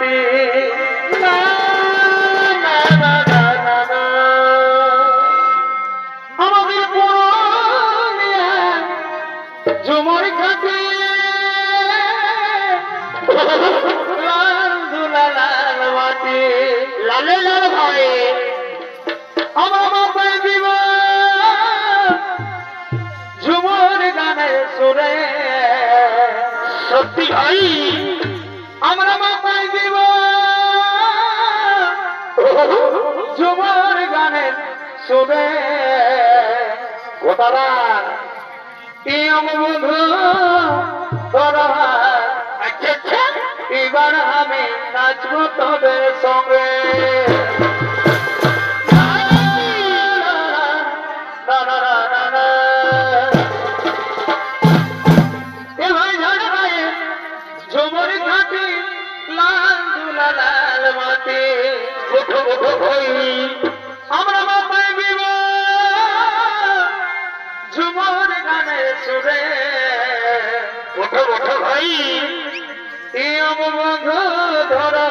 না। আমাদের ঝুমুর খাটি। লাল দুলা লাল মাটি। লালে লাল ভাই আমার মাথায় দিব ঝুমুর গানের সুরে। সত্যি ভাই। গানের ইয়ম বন্ধু আচ্ছা আচ্ছা এবার আমি নাচবো তোদের সঙ্গে ঝুমুর ঘাটি, লাল দুলা লাল মাটি। ভাই, গানের সুরে ওঠো ওঠো ভাই। ধরো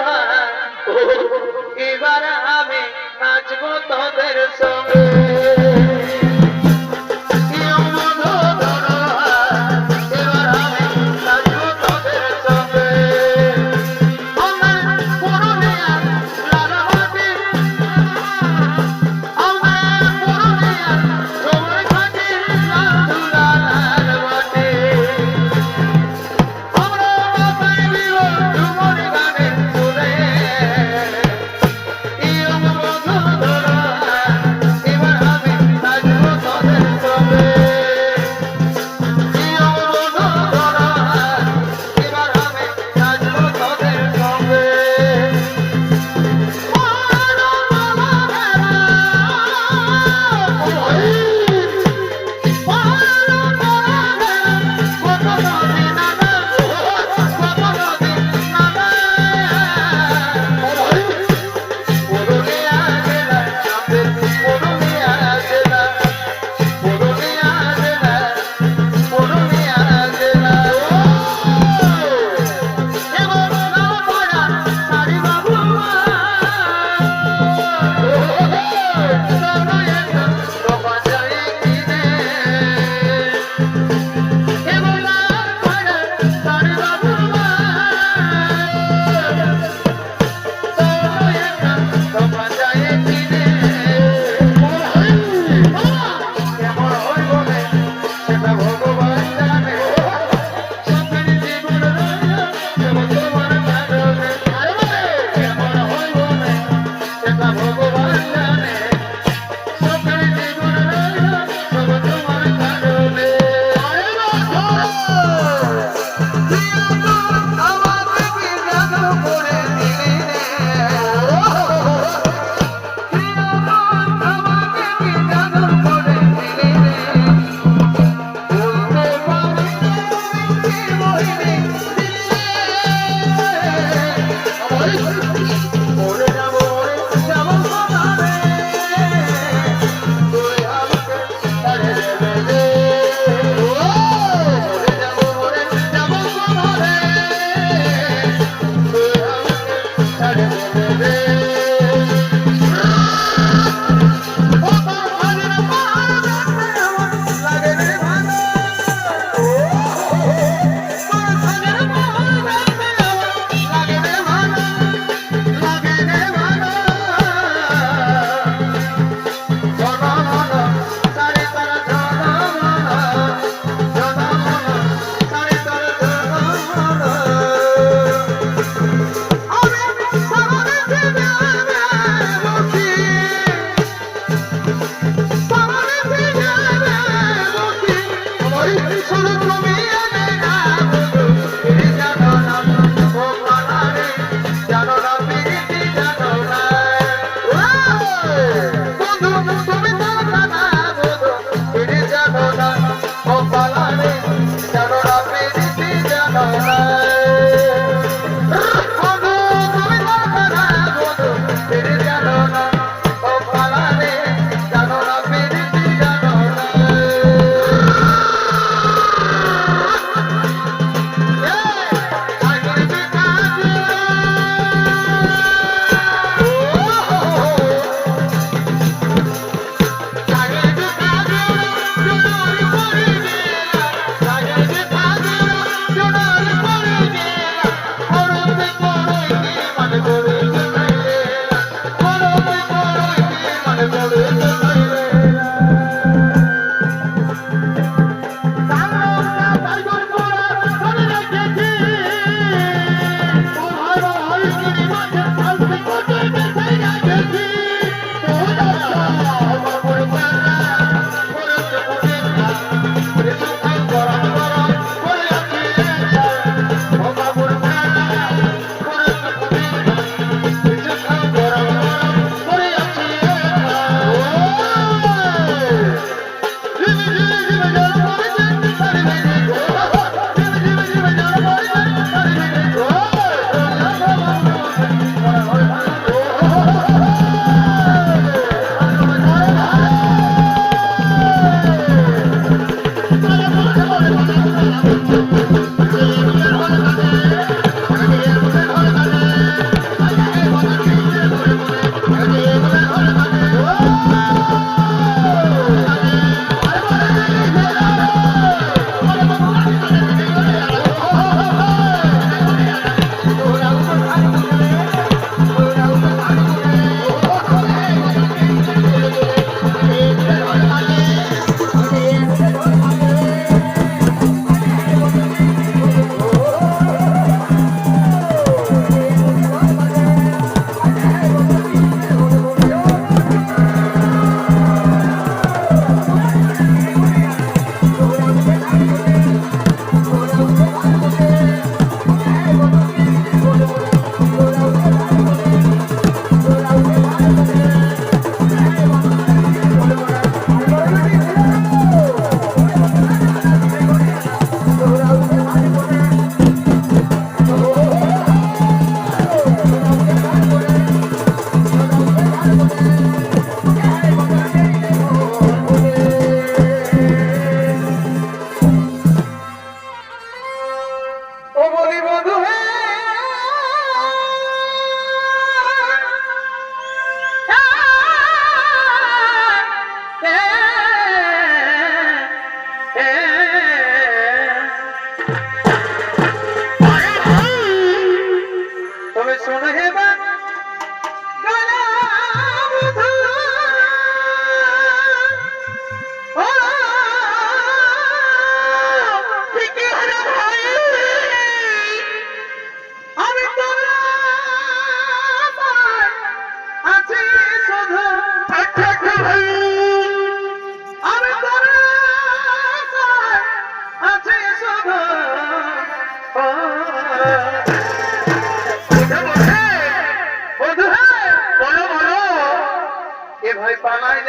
এবার আমি নাচবো তোদের সঙ্গে।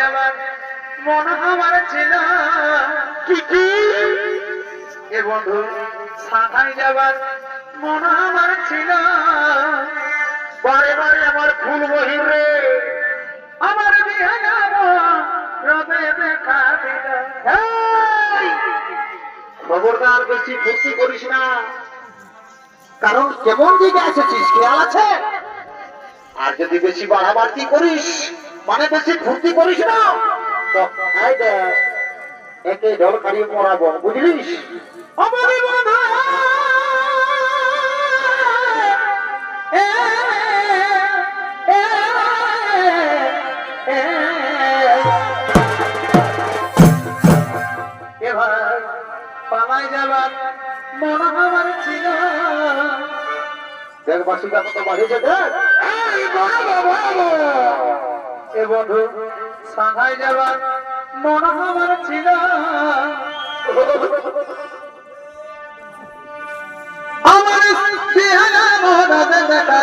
যাবার মন আমার ছিল। এ বন্ধু, সাঁতাই যাবার মন আমার ছিল। বারে বারে আমার ফুল বহির রে। আমার বিয়ে যাব রবে দেখা খবরদার বেশি ফুর্তি করিস না। কারণ কেমন দিকে এসেছিস, খেয়াল আছে? আর যদি বেশি বাড়াবাড়তি করিস মানে বেশি ফুর্তি করিস না। একে ঢল কাড়িয়ে মরাবো বুঝলিস? পালায় যাবার মন আমার ছিল। দেখ বাসুদা কত বাড়িয়েছে দেখ। এ বধু সাঁঘাই যাবার মন আমার ছিল। আমার বিহানা মনে দেখা